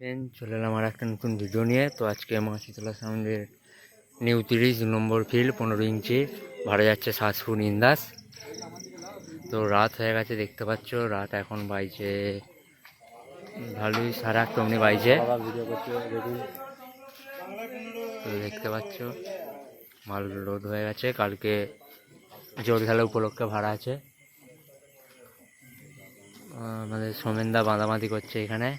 দেন, চলে এলাম আর একটা নতুন ভিডিও নিয়ে। তো আজকে মা শীতলা সাউন্ডের নিউ তিরিশ নম্বর ফিল্ড পনেরো ইঞ্চি ভাড়া যাচ্ছে সাতপুর ইন্দাস তো রাত হয়ে গেছে, দেখতে পাচ্ছ, রাত এখন বাইছে ভালোই সাড়ে আটটা অমনি বাইছে তো দেখতে পাচ্ছ মালগুলো লোড হয়ে গেছে, কালকে জোর খেলা উপলক্ষে ভাড়া আছে। আমাদের সোমেনদা বাঁধাবাঁধি করছে এখানে।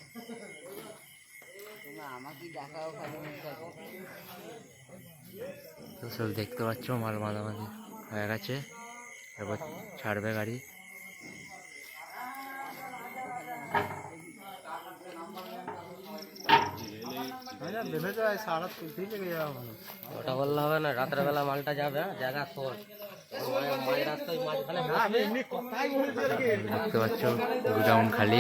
তো সব দেখতে পাচ্ছ মাল বাঁধাবাঁধি হয়ে গেছে। এবার ছাড়বে গাড়ি। ওটা বললে হবে না রাতের বেলা মালটা যাবে হ্যাঁ? জায়গা শোন। দেখতে পাচ্ছ গোডাউন খালি।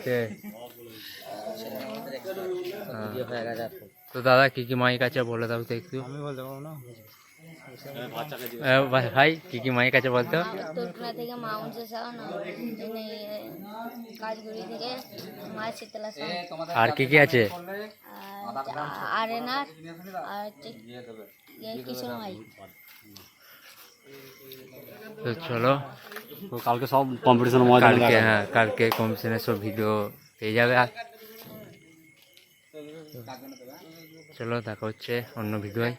হয়ে। তো দাদা কি কি মাইক আছে বলে দাও তো একটু। আমি বলতে পারব না। ভাই- ভাই কি কি মাইক আছে বলতো? থেকে মাউন্ট সাউন্ড কাজগুড়ি থেকে শীতলা সাউন্ড আর কি কি আছে? আর এনার আর হচ্ছে কিশোর মাই তো চলো। তো কালকে সব কম্পিটিশন মজা কালকে হ্যাঁ কালকে কম্পিটিশনের সব ভিডিও পেয়ে যাবে। আর চলো দেখা হচ্ছে অন্য ভিডিওয়